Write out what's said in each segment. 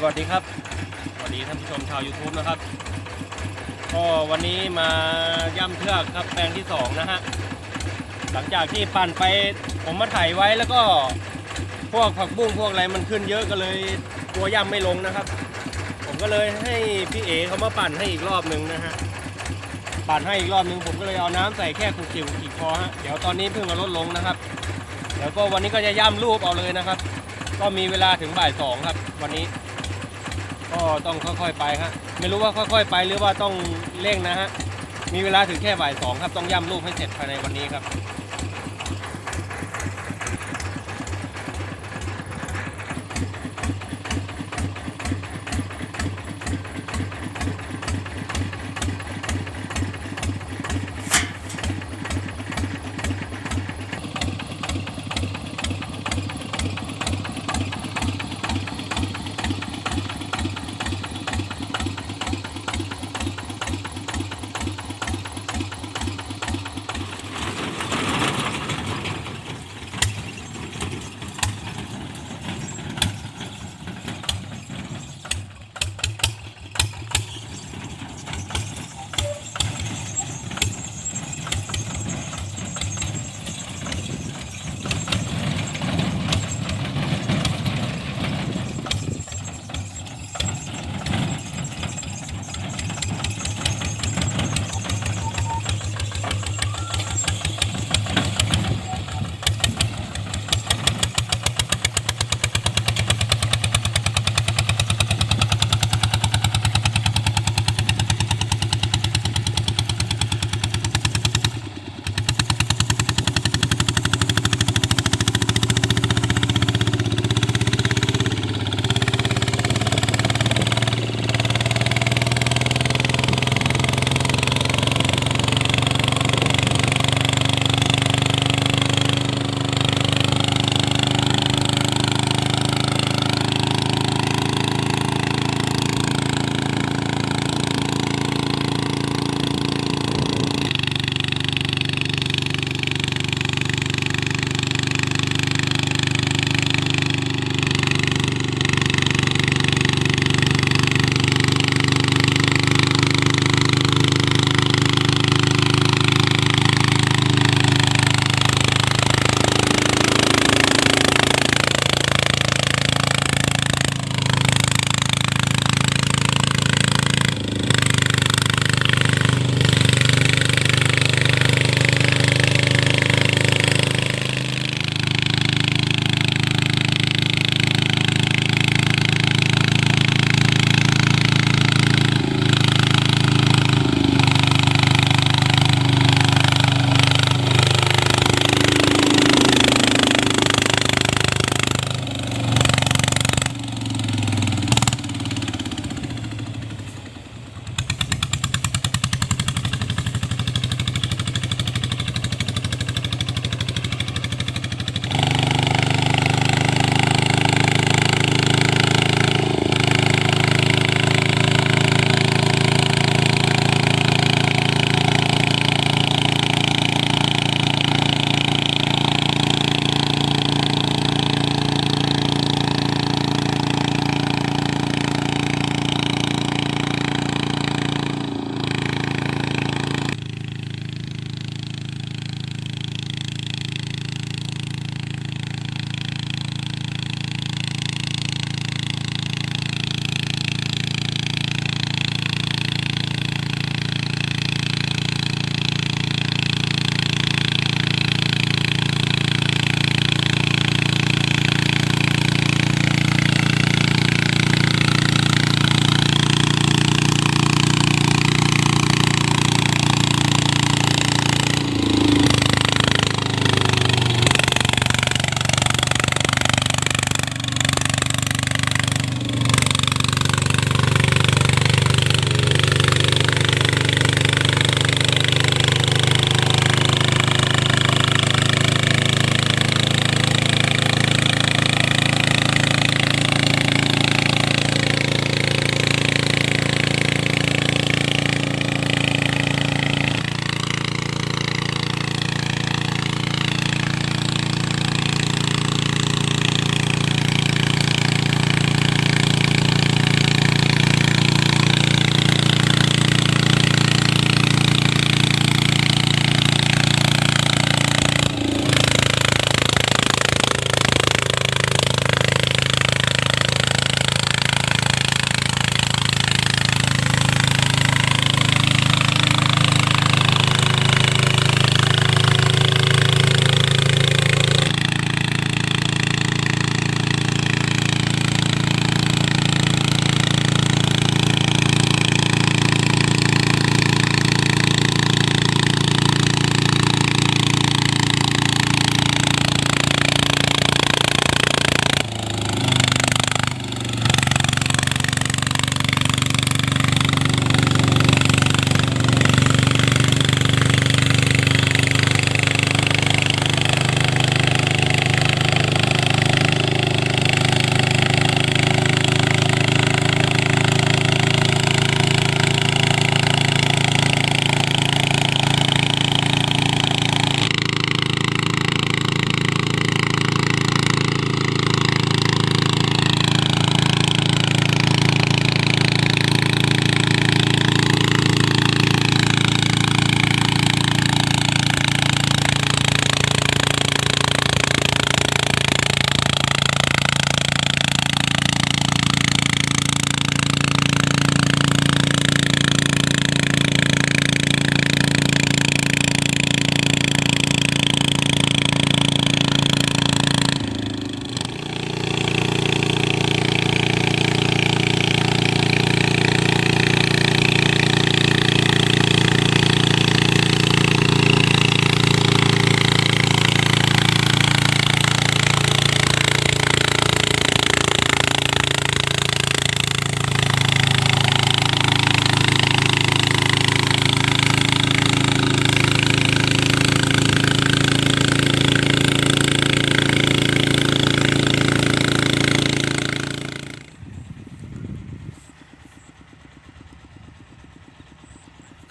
สวัสดีครับ สวัสดีท่านผู้ชมชาว YouTube นะครับ ก็วันนี้มาย่ำเชือกครับแปลงที่สองนะฮะ หลังจากที่ปั่นไปผมมาถ่ายไว้แล้วก็พวกผักบุ้งพวกอะไรมันขึ้นเยอะก็เลยตัวย่ำไม่ลงนะครับ ผมก็เลยให้พี่เอเขามาปั่นให้อีกรอบหนึ่งนะฮะ ปั่นให้อีกรอบหนึ่งผมก็เลยเอาน้ำใส่แค่ขุกจิ๋วขีดพอฮะ เดี๋ยวตอนนี้เพิ่งมาลดลงนะครับ เดี๋ยวก็วันนี้ก็จะย่ำรูปเอาเลยนะครับ ก็มีเวลาถึงบ่ายสองครับ วันนี้ ก็ต้องค่อยๆไปฮะไม่รู้ว่าค่อยๆ ไปหรือว่าต้องเร่งนะฮะมีเวลาถึงแค่บ่ายสองครับต้องย่ำรูปให้เสร็จภายในวันนี้ครับ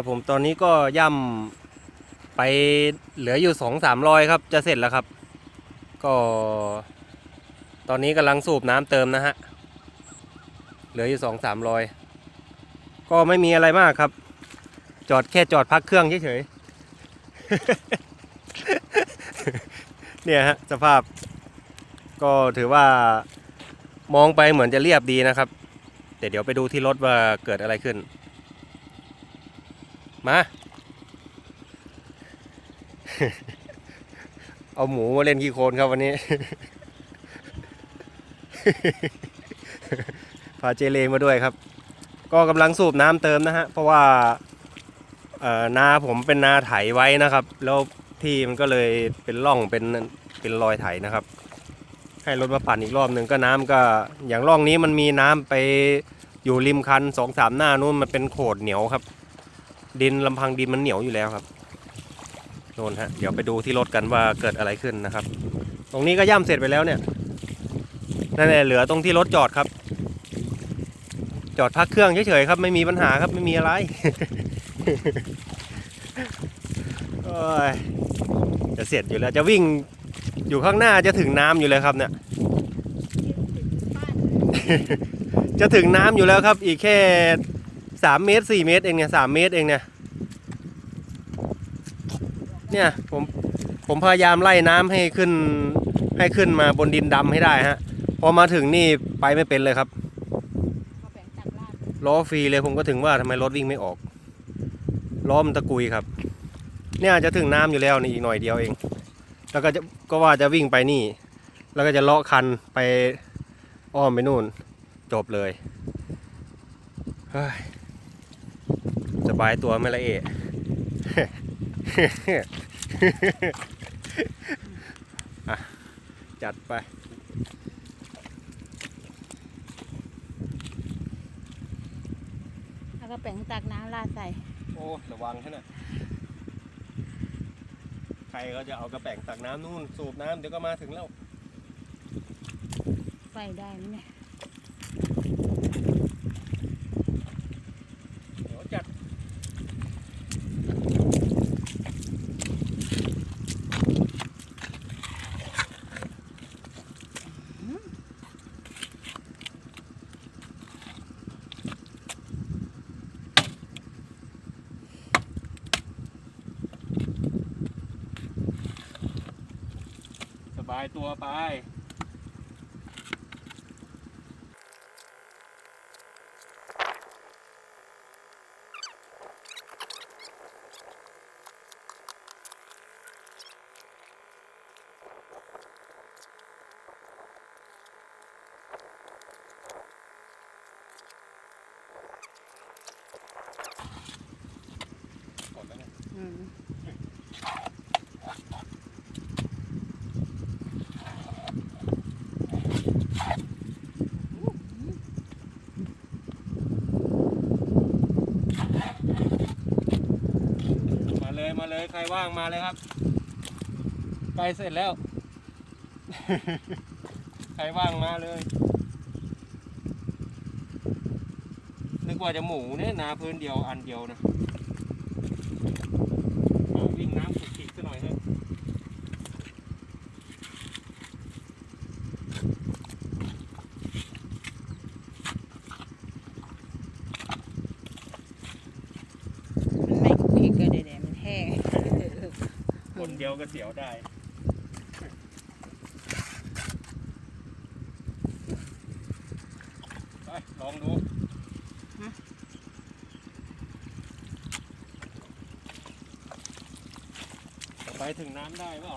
ครับผมตอนนี้ก็ย่ำไปเหลืออยู่สองสามรอยครับ จะเสร็จแล้วครับ ก็ ตอนนี้กำลังสูบน้ำเติมนะฮะ เหลืออยู่สองสามรอยก็ไม่มีอะไรมากครับ จอดแค่จอดพักเครื่องเฉยๆเนี่ยฮะสภาพ ก็ถือว่ามองไปเหมือนจะเรียบดีนะครับแต่เดี๋ยวไปดูที่รถว่าเกิดอะไรขึ้น มา เอาหมูมาเล่นขี้โคลนครับวันนี้ พาเจเลมาด้วยครับ ก็กำลังสูบน้ำเติมนะฮะ เพราะว่านาผมเป็นนาไถไว้นะครับ แล้วที่มันก็เลยเป็นร่องเป็นเป็นรอยไถนะครับ ให้รถมาปั่นอีกรอบหนึ่งก็น้ำก็อย่างร่องนี้มันมีน้ำไปอยู่ริมคันสองสามหน้านู้นมันเป็นโขดเหนียวครับ ดินลำพังดินมันเหนียวอยู่แล้วครับโน่นฮะเดี๋ยวไปดูที่รถกันว่าเกิดอะไรขึ้นนะครับ ตรงนี้ก็ย่ำเสร็จไปแล้วเนี่ยนั่นแหละเหลือตรงที่รถจอดครับ จอดพักเครื่องเฉยๆครับ ไม่มีปัญหาครับไม่มีอะไรโอ้ยจะเสร็จอยู่แล้วจะวิ่งอยู่ข้างหน้าจะถึงน้ำอยู่เลยครับเนี่ย จะถึงน้ำอยู่แล้วครับ อีกแค่ สามเมตรสี่เมตรเองเนี่ยสามเมตรเองเนี่ยเนี่ยผมผมพยายามไล่น้ำให้ขึ้นให้ขึ้นมาบนดินดำให้ได้ฮะพอมาถึงนี่ไปไม่เป็นเลยครับล้อฟรีเลยผมก็ถึงว่าทำไมรถวิ่งไม่ออกล้อมันตะกุยครับ เนี่ยจะถึงน้ำอยู่แล้วนี่อีกหน่อยเดียวเอง แล้วก็จะก็ว่าจะวิ่งไปนี่ แล้วก็จะเลาะคันไปอ้อมไปนู่น จบเลยเฮ้ย สบายตัวไหม่ละเอะอะจัดไป แล้วก็แบ่งตักน้ำลาดใส่ โอ้ระวังแค่น่ะใครก็จะเอากระแป้งตักน้ำนู่นสูบน้ำเดี๋ยวก็มาถึงแล้วไฟได้ไหมเนี่ย เดี๋ยวจัด สบายตัวไปกดแล้วไงอืม มา เลยใครว่างมาเลยครับไกลเสร็จแล้ว ใครว่างมาเลยนึกว่าจะหมูเนี่ยนาพื้นเดียวอันเดียวนะเอาวิ่งน้ำขุกขิกซะหน่อยเถอะ มันไม่คุยกันเดี๋ยวๆมันแห้ง คนเดี ยวก็เสียวได้ไปลองดูไปถึงน้ำได้เปล่า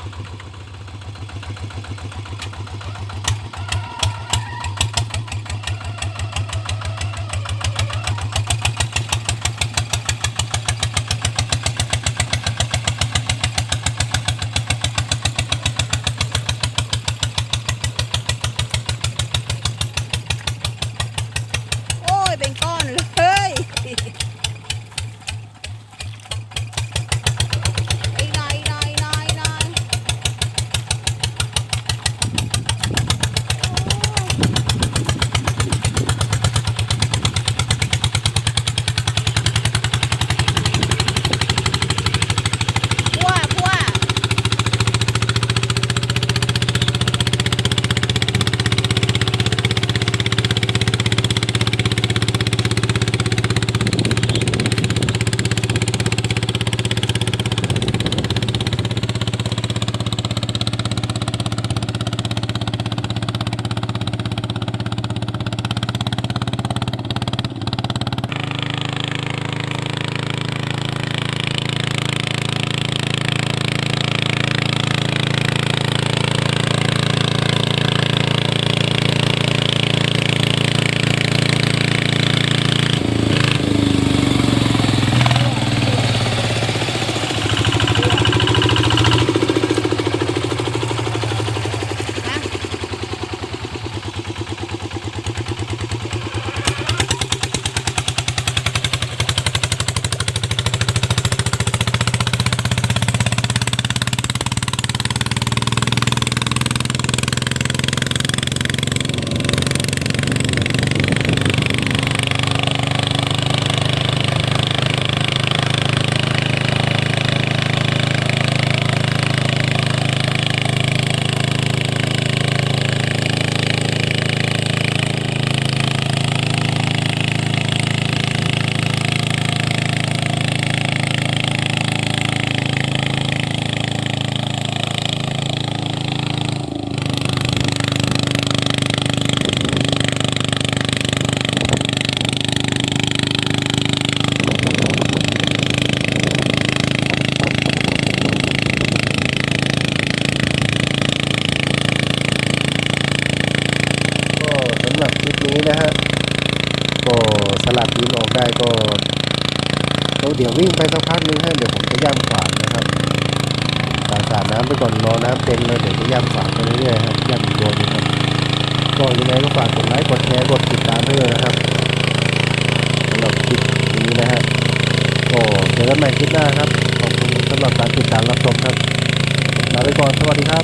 ดี๋ยววิ่งไปสักพักนึงฮะเดี๋ยวผมจะย่ำฝานนะครับสาดสาดน้ำไปก่อนรอน้ำเต็มแล้วเดี๋ยวจะย่ำฝานไปเรื่อยๆครับย่ำอีกตัวนึงครับก็ยังไงก็ฝากกดไลค์กดแชร์กดติดตามให้ด้วยนะครับสำหรับคลิปนี้นะฮะก็เจอกันใหม่คลิปหน้าครับขอบคุณสำหรับการติดตามรับชมครับลาไปก่อนสวัสดีครับ